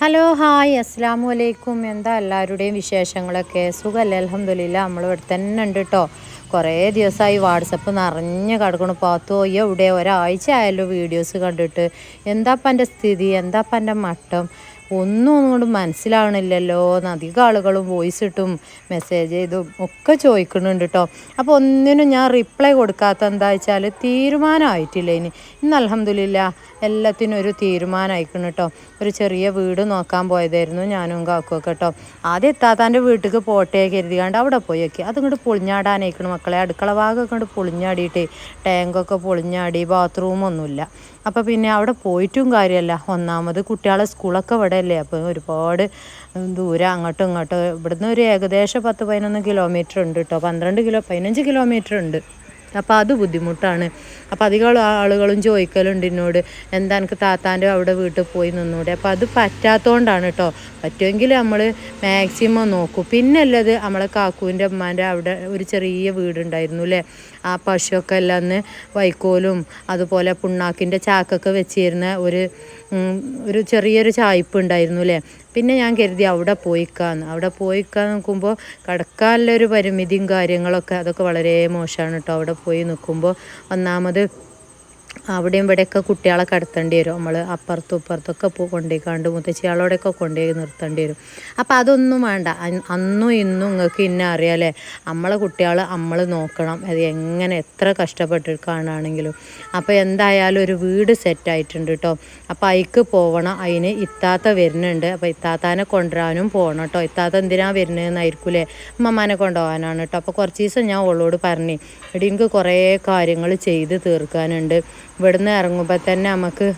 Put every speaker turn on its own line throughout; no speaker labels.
Hello hi അസ്സാം വലൈക്കും എന്താ എല്ലാവരുടെയും വിശേഷങ്ങളൊക്കെ? സുഖമല്ലേ അലഹമില്ല നമ്മൾ ഇവിടെ തന്നെ ഉണ്ട് കേട്ടോ കുറേ ദിവസമായി വാട്സപ്പ് നിറഞ്ഞ് കിടക്കണം. പാത്തോ എവിടെ? ഒരാഴ്ച ആയല്ലോ വീഡിയോസ് കണ്ടിട്ട്. എന്താപ്പം എന്റെ സ്ഥിതി? എന്താപ്പം എന്റെ മട്ടം? ഒന്നും ഒന്നുകൊണ്ട് മനസ്സിലാവണില്ലല്ലോ എന്ന് അധികം ആളുകളും വോയിസ് ഇട്ടും മെസ്സേജ് ചെയ്തും ഒക്കെ ചോദിക്കുന്നുണ്ട് കേട്ടോ അപ്പോൾ ഒന്നിനും ഞാൻ റിപ്ലൈ കൊടുക്കാത്ത എന്താ വെച്ചാൽ തീരുമാനമായിട്ടില്ല ഇനി. ഇന്ന് അലഹമില്ല എല്ലാത്തിനും ഒരു തീരുമാനമായിക്കണം കേട്ടോ ഒരു ചെറിയ വീട് നോക്കാൻ പോയതായിരുന്നു ഞാനും കാക്കുമൊക്കെ കേട്ടോ ആദ്യം എത്താത്താന്റെ വീട്ടിലേക്ക് പോട്ടെ കരുതികാണ്ട് അവിടെ പോയി ഒക്കെ. അതിങ്ങോട്ട് പൊളിഞ്ഞാടാനായിക്കണം മക്കളെ. അടുക്കള ഭാഗമൊക്കെ കൊണ്ട് പൊളിഞ്ഞാടിയിട്ട് ടാങ്കൊക്കെ പൊളിഞ്ഞാടി ബാത്റൂമൊന്നുമില്ല അപ്പോൾ പിന്നെ അവിടെ പോയിട്ടും കാര്യമല്ല ഒന്നാമത് കുട്ടികളെ സ്കൂളൊക്കെ ഇവിടെ അല്ലേ അപ്പോൾ ഒരുപാട് ദൂരം അങ്ങോട്ടും ഇങ്ങോട്ടും ഇവിടുന്ന് ഒരു ഏകദേശം പത്ത് പതിനൊന്ന് കിലോമീറ്റർ ഉണ്ട് കേട്ടോ പന്ത്രണ്ട് കിലോ പതിനഞ്ച് കിലോമീറ്റർ ഉണ്ട്. അപ്പോൾ അത് ബുദ്ധിമുട്ടാണ്. അപ്പോൾ അധികം ആളുകളും ചോദിക്കലുണ്ട് എന്നോട് എന്താ എനിക്ക് താത്താന്റെ അവിടെ വീട്ടിൽ പോയി നിന്നൂടെ? അപ്പോൾ അത് പറ്റാത്തതുകൊണ്ടാണ് കേട്ടോ പറ്റുമെങ്കിൽ നമ്മൾ മാക്സിമം നോക്കും. പിന്നെ അല്ലത് നമ്മളെ കാക്കുവിന്റെ അമ്മാന്റെ അവിടെ ഒരു ചെറിയ വീടുണ്ടായിരുന്നു അല്ലേ ആ പശുവൊക്കെ എല്ലാം അന്ന് വൈക്കോലും അതുപോലെ പുണ്ണാക്കിന്റെ ചാക്കൊക്കെ വെച്ചിരുന്ന ഒരു ഒരു ചെറിയൊരു ചായ്പ് ഉണ്ടായിരുന്നു അല്ലേ പിന്നെ ഞാൻ കരുതി അവിടെ പോയിക്കാന്ന്. അവിടെ പോയിക്കാൻ നോക്കുമ്പോൾ കടക്കാനുള്ള ഒരു പരിമിതിയും കാര്യങ്ങളൊക്കെ അതൊക്കെ വളരെ മോശമാണ് കേട്ടോ അവിടെ പോയി നിൽക്കുമ്പോൾ ഒന്നാമത് അവിടെയും ഇവിടെയൊക്കെ കുട്ടികളെ കടത്തേണ്ടി വരും. നമ്മൾ അപ്പുറത്തും ഇപ്പുറത്തൊക്കെ പോ കൊണ്ടുപോയിക്കാണ്ട് മുത്തശ്ശികളോടെയൊക്കെ കൊണ്ടുപോയി നിർത്തേണ്ടി വരും. അപ്പോൾ അതൊന്നും വേണ്ട. അന്നും ഇന്നും നിങ്ങൾക്ക് ഇന്നെ അറിയാമല്ലേ നമ്മളെ കുട്ടികൾ നമ്മൾ നോക്കണം. അത് എങ്ങനെ എത്ര കഷ്ടപ്പെട്ടിരിക്കാനാണെങ്കിലും. അപ്പോൾ എന്തായാലും ഒരു വീട് സെറ്റായിട്ടുണ്ട് കേട്ടോ അപ്പോൾ അതിക്ക് പോവണം. അതിന് ഇത്താത്ത വരുന്നുണ്ട്. അപ്പോൾ ഇത്താത്താനെ കൊണ്ടുവരാനും പോകണം കേട്ടോ ഇത്താത്ത എന്തിനാണ് വരുന്നതെന്നായിരിക്കൂലേ അമ്മമാനെ കൊണ്ടുപോകാനാണ് കേട്ടോ അപ്പോൾ കുറച്ച് ദിവസം ഞാൻ ഓളോട് പറഞ്ഞു എടി എനിക്ക് കുറേ കാര്യങ്ങൾ ചെയ്ത് തീർക്കാനുണ്ട്. ഇവിടുന്ന് ഇറങ്ങുമ്പോൾ തന്നെ നമുക്ക്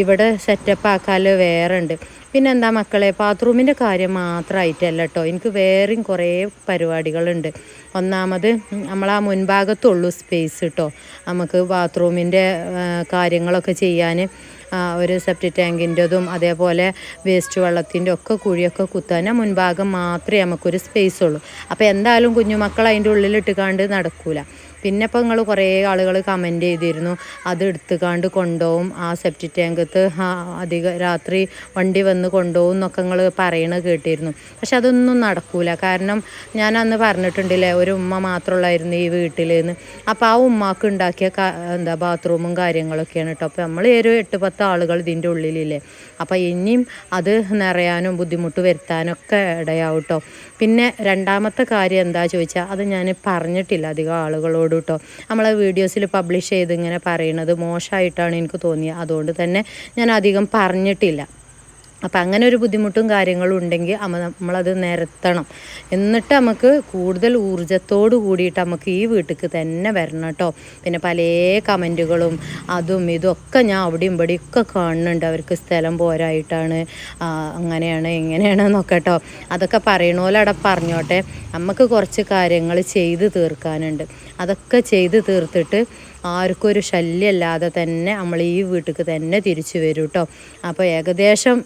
ഇവിടെ സെറ്റപ്പ് ആക്കാൻ വേറെ ഉണ്ട് പിന്നെ എന്താ മക്കളെ ബാത്റൂമിന്റെ കാര്യം മാത്രമായിട്ടല്ല കേട്ടോ എനിക്ക് വേറെയും കുറേ പരിപാടികളുണ്ട്. ഒന്നാമത് നമ്മൾ ആ മുൻഭാഗത്തുള്ളൂ സ്പേസ് കേട്ടോ നമുക്ക് ബാത്റൂമിന്റെ കാര്യങ്ങളൊക്കെ ചെയ്യാൻ ഒരു സെപ്റ്റി ടാങ്കിന്റെതും അതേപോലെ വേസ്റ്റ് വെള്ളത്തിന്റെ ഒക്കെ കുഴിയൊക്കെ കുത്താൻ മുൻഭാഗം മാത്രമേ നമുക്കൊരു സ്പേസ് ഉള്ളൂ. അപ്പോൾ എന്തായാലും കുഞ്ഞുമക്കൾ അതിന്റെ ഉള്ളിലിട്ട് കാണ്ട് നടക്കൂല. പിന്നെ ഇപ്പോൾ നിങ്ങൾ കുറേ ആളുകൾ കമന്റ് ചെയ്തിരുന്നു. അത് എടുത്തുകാണ്ട് കൊണ്ടുപോകും ആ സെപ്റ്റി ടാങ്കത്ത് അധിക രാത്രി വണ്ടി വന്ന് കൊണ്ടുപോകും എന്നൊക്കെ നിങ്ങൾ പറയണത് കേട്ടിരുന്നു. പക്ഷെ അതൊന്നും നടക്കൂല. കാരണം ഞാൻ അന്ന് പറഞ്ഞിട്ടുണ്ടല്ലേ ഒരു ഉമ്മ മാത്രമുള്ളായിരുന്നു ഈ വീട്ടിലെന്ന്. അപ്പോൾ ആ ഉമ്മാക്ക് ഉണ്ടാക്കിയ എന്താ ബാത്റൂമും കാര്യങ്ങളൊക്കെയാണ് കേട്ടോ അപ്പോൾ നമ്മൾ ഒരു എട്ട് പത്ത് ആളുകൾ ഇതിന്റെ ഉള്ളിലില്ലേ. അപ്പോൾ ഇനിയും അത് നിറയാനും ബുദ്ധിമുട്ട് വരുത്താനൊക്കെ ഇടയാവും കേട്ടോ പിന്നെ രണ്ടാമത്തെ കാര്യം എന്താ ചോദിച്ചാൽ അത് ഞാൻ പറഞ്ഞിട്ടില്ല അധികം ആളുകളോട്. കേട്ടോ. നമ്മളെ വീഡിയോസിൽ പബ്ലിഷ് ചെയ്ത് ഇങ്ങനെ പറയുന്നത് മോശമായിട്ടാണ് എനിക്ക് തോന്നിയത്. അതുകൊണ്ട് തന്നെ ഞാൻ അധികം പറഞ്ഞിട്ടില്ല. അപ്പം അങ്ങനെ ഒരു ബുദ്ധിമുട്ടും കാര്യങ്ങളും ഉണ്ടെങ്കിൽ അമ്മ നമ്മളത് നിരത്തണം. എന്നിട്ട് നമുക്ക് കൂടുതൽ ഊർജത്തോട് കൂടിയിട്ട് നമുക്ക് ഈ വീട്ടിലേക്ക് തന്നെ വരണം കേട്ടോ പിന്നെ പല കമന്റുകളും അതും ഇതൊക്കെ ഞാൻ അവിടെയും ഇവിടെയൊക്കെ കാണുന്നുണ്ട്. അവർക്ക് സ്ഥലം പോരായിട്ടാണ് അങ്ങനെയാണ് എങ്ങനെയാണ് നോക്കട്ടോ കേട്ടോ അതൊക്കെ പറയണ പോലെ അവിടെ പറഞ്ഞോട്ടെ. നമുക്ക് കുറച്ച് കാര്യങ്ങൾ ചെയ്ത് തീർക്കാനുണ്ട്. അതൊക്കെ ചെയ്ത് തീർത്തിട്ട് ആർക്കും ഒരു ശല്യമല്ലാതെ തന്നെ നമ്മൾ ഈ വീട്ടിലേക്ക് തന്നെ തിരിച്ചു വരും കേട്ടോ അപ്പോൾ ഏകദേശം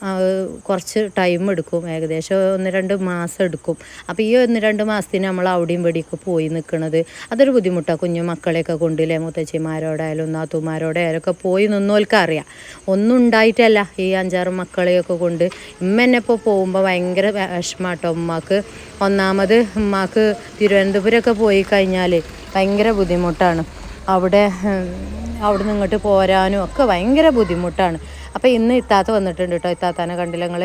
കുറച്ച് ടൈം എടുക്കും. ഏകദേശം ഒന്ന് രണ്ട് മാസം എടുക്കും. അപ്പോൾ ഈ ഒന്ന് രണ്ട് മാസത്തിന് നമ്മൾ അവിടെയും ഇവിടെയൊക്കെ പോയി നിൽക്കുന്നത് അതൊരു ബുദ്ധിമുട്ടാണ് കുഞ്ഞു മക്കളെയൊക്കെ കൊണ്ടില്ലേ മുത്തച്ഛിമാരോടായാലും നാത്തുമാരോടായാലും ഒക്കെ പോയി നിന്നോൽക്ക് അറിയാം. ഒന്നും ഉണ്ടായിട്ടല്ല ഈ അഞ്ചാറ് മക്കളെയൊക്കെ കൊണ്ട്. ഇമ്മ എന്നെ ഇപ്പോൾ പോകുമ്പോൾ ഭയങ്കര വിഷമാട്ടോ ഉമ്മാക്ക്. ഒന്നാമത് ഉമ്മാക്ക് തിരുവനന്തപുരമൊക്കെ പോയി കഴിഞ്ഞാൽ ഭയങ്കര ബുദ്ധിമുട്ടാണ്. അവിടെ അവിടെ നിന്ന് ഇങ്ങോട്ട് പോരാനും ഒക്കെ ഭയങ്കര ബുദ്ധിമുട്ടാണ്. അപ്പോൾ ഇന്ന് ഇത്താത്ത വന്നിട്ടുണ്ട് കേട്ടോ ഇത്താത്താനെ കണ്ടില്ല ഞങ്ങൾ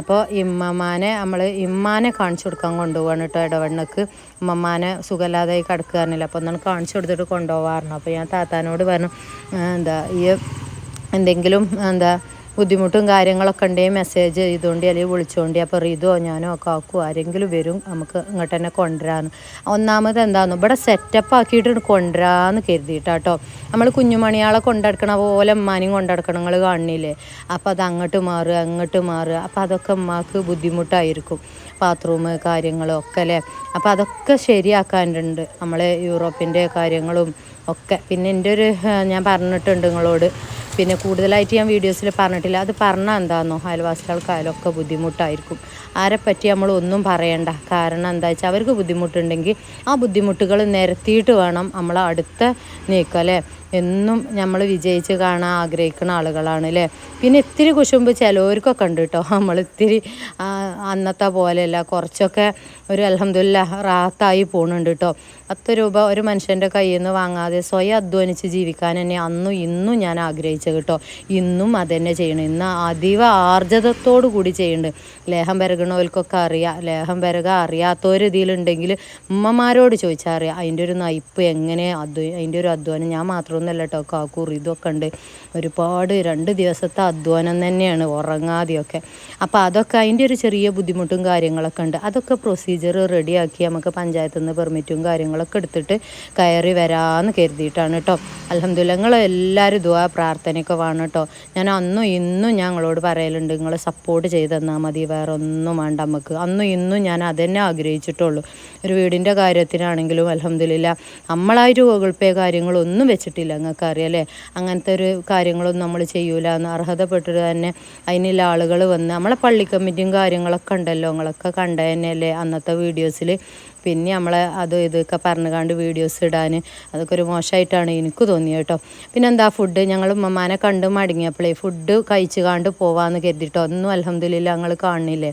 അപ്പോൾ ഇമ്മമാനെ നമ്മൾ ഇമ്മാനെ കാണിച്ചു കൊടുക്കാൻ കൊണ്ടുപോവാണ് കേട്ടോ ഇടവണ്ണക്ക്. ഉമ്മമാനെ സുഖമില്ലാതെ കിടക്കുകയായിരുന്നില്ല. അപ്പോൾ ഒന്നാണ് കാണിച്ചു കൊടുത്തിട്ട് കൊണ്ടുപോകാറുണ്ട് അപ്പോൾ ഞാൻ താത്താനോട് പറഞ്ഞു എന്താ ഈ എന്തെങ്കിലും എന്താ ബുദ്ധിമുട്ടും കാര്യങ്ങളൊക്കെ ഉണ്ടെങ്കിൽ മെസ്സേജ് ചെയ്തുകൊണ്ട് അല്ലെങ്കിൽ വിളിച്ചുകൊണ്ട് അപ്പോൾ റീതോ ഞാനോ കാക്കോ ആരെങ്കിലും വരും നമുക്ക് ഇങ്ങോട്ട് തന്നെ കൊണ്ടുവരാമെന്ന് ഒന്നാമത് എന്താണെന്ന് ഇവിടെ സെറ്റപ്പ് ആക്കിയിട്ട് കൊണ്ടുവരാമെന്ന് കരുതിയിട്ടാട്ടോ. നമ്മൾ കുഞ്ഞുമണിയാളെ കൊണ്ടടക്കണ പോലെ ഉമ്മാനെയും കൊണ്ടെടുക്കണം നിങ്ങൾ കാണില്ലേ? അപ്പോൾ അത് അങ്ങോട്ട് മാറുക അങ്ങോട്ട് മാറുക. അപ്പോൾ അതൊക്കെ ഉമ്മാക്ക് ബുദ്ധിമുട്ടായിരിക്കും. ബാത്റൂം കാര്യങ്ങളും ഒക്കെ അല്ലേ? അപ്പോൾ അതൊക്കെ ശരിയാക്കാനുണ്ട്. നമ്മളെ യൂറോപ്പിന്റെ കാര്യങ്ങളും ഒക്കെ. പിന്നെ എന്റെ ഒരു ഞാൻ പറഞ്ഞിട്ടുണ്ട് നിങ്ങളോട്. പിന്നെ കൂടുതലായിട്ട് ഞാൻ വീഡിയോസിൽ പറഞ്ഞിട്ടില്ല. അത് പറഞ്ഞാൽ എന്താണെന്നോ അയൽവാസികൾക്കായാലും ഒക്കെ ബുദ്ധിമുട്ടായിരിക്കും. ആരെപ്പറ്റി നമ്മൾ ഒന്നും പറയണ്ട. കാരണം എന്താ വെച്ചാൽ അവർക്ക് ബുദ്ധിമുട്ടുണ്ടെങ്കിൽ ആ ബുദ്ധിമുട്ടുകൾ നിരത്തിയിട്ട് വേണം നമ്മൾ അടുത്ത നീക്കം അല്ലേ എന്നും നമ്മൾ വിജയിച്ച് കാണാൻ ആഗ്രഹിക്കുന്ന ആളുകളാണ് അല്ലേ പിന്നെ ഇത്തിരി കുശുമ്പ് ചിലവർക്കൊക്കെ ഉണ്ട് കേട്ടോ നമ്മൾ ഇത്തിരി അന്നത്തെ പോലെയല്ല കുറച്ചൊക്കെ ഒരു അലഹമില്ല റാത്തായി പോകുന്നുണ്ട് കേട്ടോ പത്ത് രൂപ ഒരു മനുഷ്യന്റെ കയ്യിൽ നിന്ന് വാങ്ങാതെ സ്വയം അധ്വാനിച്ച് ജീവിക്കാൻ തന്നെ അന്നും ഇന്നും ഞാൻ ആഗ്രഹിച്ചു കേട്ടോ ഇന്നും അതന്നെ ചെയ്യണം. ഇന്ന് അതീവ ആർജതത്തോടു കൂടി ചെയ്യുന്നുണ്ട് ലേഹം പെരകണവർക്കൊക്കെ അറിയാം ലേഹം പെരക അറിയാത്തവർ ഇതിലുണ്ടെങ്കിൽ ഉമ്മമാരോട് ചോദിച്ചാൽ അറിയാം അതിന്റെ ഒരു നയിപ്പ് എങ്ങനെ അധ്വ അതിന്റെ ഒരു അധ്വാനം? ഞാൻ മാത്രമൊന്നുമല്ല കേട്ടോ കാക്കൂർ ഇതൊക്കെ ഉണ്ട്. ഒരുപാട് രണ്ട് ദിവസത്തെ അധ്വാനം തന്നെയാണ് ഉറങ്ങാതെയൊക്കെ. അപ്പോൾ അതൊക്കെ അതിന്റെ ഒരു ചെറിയ ബുദ്ധിമുട്ടും കാര്യങ്ങളൊക്കെ ഉണ്ട്. അതൊക്കെ പ്രൊസീജിയർ റെഡിയാക്കി നമുക്ക് പഞ്ചായത്തിൽ നിന്ന് പെർമിറ്റും കാര്യങ്ങളൊക്കെ എടുത്തിട്ട് കയറി വരാമെന്ന് കരുതിയിട്ടാണ് കേട്ടോ അലഹമില്ല നിങ്ങൾ എല്ലാവരും ദുവാ പ്രാർത്ഥനയൊക്കെ വേണം കേട്ടോ ഞാൻ അന്നും ഇന്നും ഞങ്ങളോട് പറയലുണ്ട് നിങ്ങൾ സപ്പോർട്ട് ചെയ്ത് തന്നാൽ മതി വേറെ ഒന്നും വേണ്ട നമുക്ക് അന്നും ഇന്നും ഞാൻ അതന്നെ ആഗ്രഹിച്ചിട്ടുള്ളൂ. ഒരു വീടിന്റെ കാര്യത്തിനാണെങ്കിലും അലഹമില്ല നമ്മളായിട്ട് ഗൂഗിൾ പേ കാര്യങ്ങളൊന്നും വെച്ചിട്ടില്ല. നിങ്ങൾക്ക് അറിയാലേ അങ്ങനത്തെ ഒരു കാര്യങ്ങളൊന്നും നമ്മൾ ചെയ്യൂല. എന്ന് അർഹതപ്പെട്ടിട്ട് തന്നെ അതിനുള്ള ആളുകൾ വന്ന് നമ്മളെ പള്ളി കമ്മിറ്റിയും കാര്യങ്ങളൊക്കെ ഉണ്ടല്ലോ. നിങ്ങളൊക്കെ കണ്ട തന്നെയല്ലേ അന്നത്തെ വീഡിയോസിൽ. പിന്നെ നമ്മളെ അത് ഇതൊക്കെ പറഞ്ഞുകാണ്ട് വീഡിയോസ് ഇടാൻ അതൊക്കെ ഒരു മോശമായിട്ടാണ് എനിക്ക് തോന്നിയത് കേട്ടോ. പിന്നെ എന്താ ഫുഡ് ഞങ്ങൾ ഉമ്മമാനെ കണ്ട് മടങ്ങിയപ്പോഴേ ഫുഡ് കഴിച്ചു കാണ്ട് പോവാന്ന് കരുതിയിട്ടോ. ഒന്നും അലഹമില്ല ഞങ്ങൾ കാണുന്നില്ലേ?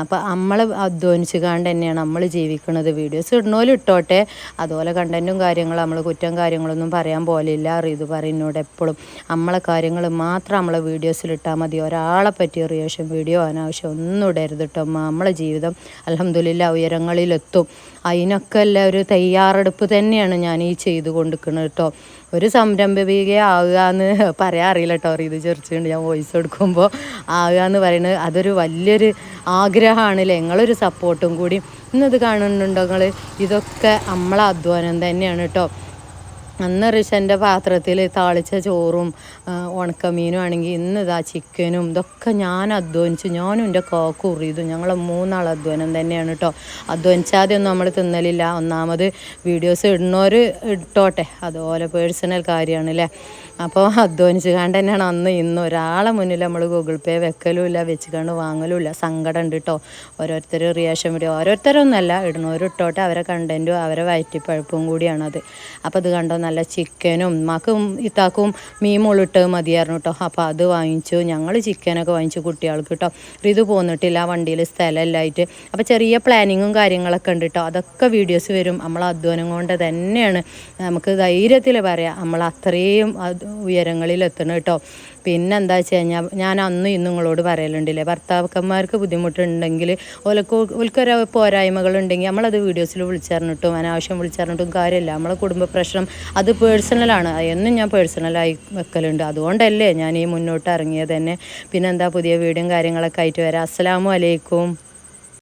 അപ്പോൾ നമ്മൾ അധ്വാനിച്ച് കാണ്ട് തന്നെയാണ് നമ്മൾ ജീവിക്കുന്നത്. വീഡിയോസ് ഇടണോലും ഇട്ടോട്ടെ. അതുപോലെ കണ്ടന്റും കാര്യങ്ങളും നമ്മൾ കുറ്റം കാര്യങ്ങളൊന്നും പറയാൻ പോലില്ല. ഇത് പറയുന്നോട് എപ്പോഴും നമ്മളെ കാര്യങ്ങൾ മാത്രം നമ്മളെ വീഡിയോസിൽ ഇട്ടാൽ മതി. ഒരാളെ പറ്റിയ റിയേഷൻ വീഡിയോ അനാവശ്യം ഒന്നും ഇടരുത് കേട്ടോ നമ്മളെ ജീവിതം അലഹമില്ല ഉയരങ്ങളിലെത്തും. അതിനൊക്കെ എല്ലാവരും തയ്യാറെടുപ്പ് തന്നെയാണ് ഞാൻ ഈ ചെയ്തു കൊണ്ടിരിക്കുന്നത് കേട്ടോ ഒരു സംരംഭിക ആവുക എന്ന് പറയാൻ അറിയില്ല കേട്ടോ. ഇത് ചെറിച്ചുകൊണ്ട് ഞാൻ വോയിസ് കൊടുക്കുമ്പോൾ ആവുക എന്ന് പറയുന്നത് അതൊരു വലിയൊരു ആഗ്രഹമാണല്ലേ? നിങ്ങളൊരു സപ്പോർട്ടും കൂടി ഇന്നത് കാണുന്നുണ്ടോ നിങ്ങൾ ഇതൊക്കെ നമ്മളെ അധ്വാനം തന്നെയാണ് കേട്ടോ. അന്ന് റിഷന്റെ പാത്രത്തിൽ താളിച്ച ചോറും ഉണക്കമീനും ആണെങ്കിൽ ഇന്ന് ഇതാ ചിക്കനും ഇതൊക്കെ ഞാൻ അധ്വാനിച്ചു. ഞാനും എന്റെ കാക്കും ഉറിയതും ഞങ്ങൾ മൂന്നാൾ അധ്വാനം തന്നെയാണ് കേട്ടോ. അധ്വാനിച്ചാതെ ഒന്നും നമ്മൾ തിന്നലില്ല. ഒന്നാമത് വീഡിയോസ് ഇടുന്നവർ ഇട്ടോട്ടെ. അതുപോലെ പേഴ്സണൽ കാര്യമാണ് അല്ലേ അപ്പോൾ അധ്വാനിച്ച് കണ്ട് തന്നെയാണ് അന്ന് ഇന്ന് ഒരാളെ മുന്നിൽ നമ്മൾ ഗൂഗിൾ പേ വെക്കലുമില്ല വെച്ച് കണ്ട് വാങ്ങലുമില്ല. സങ്കടം ഉണ്ട് കേട്ടോ ഓരോരുത്തർ റിയാക്ഷൻ വീഡിയോ ഓരോരുത്തരൊന്നല്ല ഇടുന്നവർ ഇട്ടോട്ടെ. അവരെ കണ്ടന്റും അവരെ വയറ്റിപ്പഴുപ്പും കൂടിയാണത്. അപ്പോൾ അത് കണ്ടോ നല്ല ചിക്കനും മാക്കും ഇത്താക്കും മീൻ മുളിട്ട് മതിയായിരുന്നു കേട്ടോ അപ്പോൾ അത് വാങ്ങിച്ചു. ഞങ്ങൾ ചിക്കനൊക്കെ വാങ്ങിച്ചു കുട്ടികൾക്ക് കേട്ടോ ഇത് പോന്നിട്ടില്ല വണ്ടിയിൽ സ്ഥലമില്ലായിട്ട്. അപ്പോൾ ചെറിയ പ്ലാനിങ്ങും കാര്യങ്ങളൊക്കെ ഉണ്ട് കേട്ടോ അതൊക്കെ വീഡിയോസ് വരും. നമ്മൾ അധ്വാനം കൊണ്ട് തന്നെയാണ്. നമുക്ക് ധൈര്യത്തിൽ പറയാം. നമ്മൾ അത്രയും എത്തണം കേട്ടോ. പിന്നെ എന്താ വെച്ച് കഴിഞ്ഞാൽ ഞാൻ അന്നും ഇന്നും നിങ്ങളോട് പറയലുണ്ടല്ലേ ഭർത്താക്കന്മാർക്ക് ബുദ്ധിമുട്ടുണ്ടെങ്കിൽ ഓലക്ക് ഓൽക്കൊരു പോരായ്മകളുണ്ടെങ്കിൽ നമ്മളത് വീഡിയോസിൽ വിളിച്ചറിഞ്ഞിട്ടും അനാവശ്യം വിളിച്ചറിഞ്ഞിട്ടും കാര്യമില്ല. നമ്മളെ കുടുംബ പ്രശ്നം അത് പേഴ്സണലാണ് എന്നും ഞാൻ പേഴ്സണലായി വെക്കലുണ്ട്. അതുകൊണ്ടല്ലേ ഞാൻ ഈ മുന്നോട്ട് ഇറങ്ങിയത് തന്നെ. പിന്നെന്താ പുതിയ വീടും കാര്യങ്ങളൊക്കെ ആയിട്ട് വരാം. അസ്സലാമു അലൈക്കും.